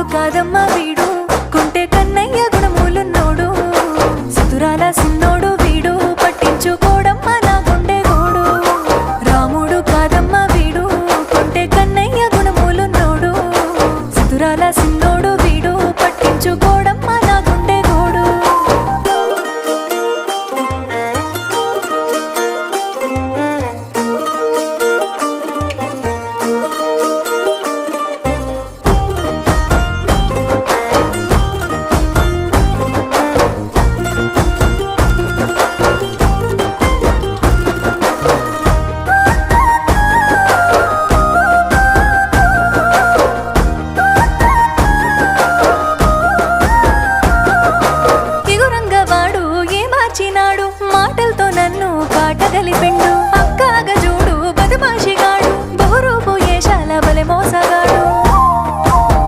ఎప్పుడు కాదమ్మా వీడు. కుంటే కన్నయ్య గుణములున్నోడు. సుతురాల సిన్నోడు వీడు. పట్టించుకోడమ్మా నా గుండె గోడు. రాముడు కాదమ్మా వీడు. కుంటే కన్నయ్య గుణములున్నోడు. సుతురాల సిన్న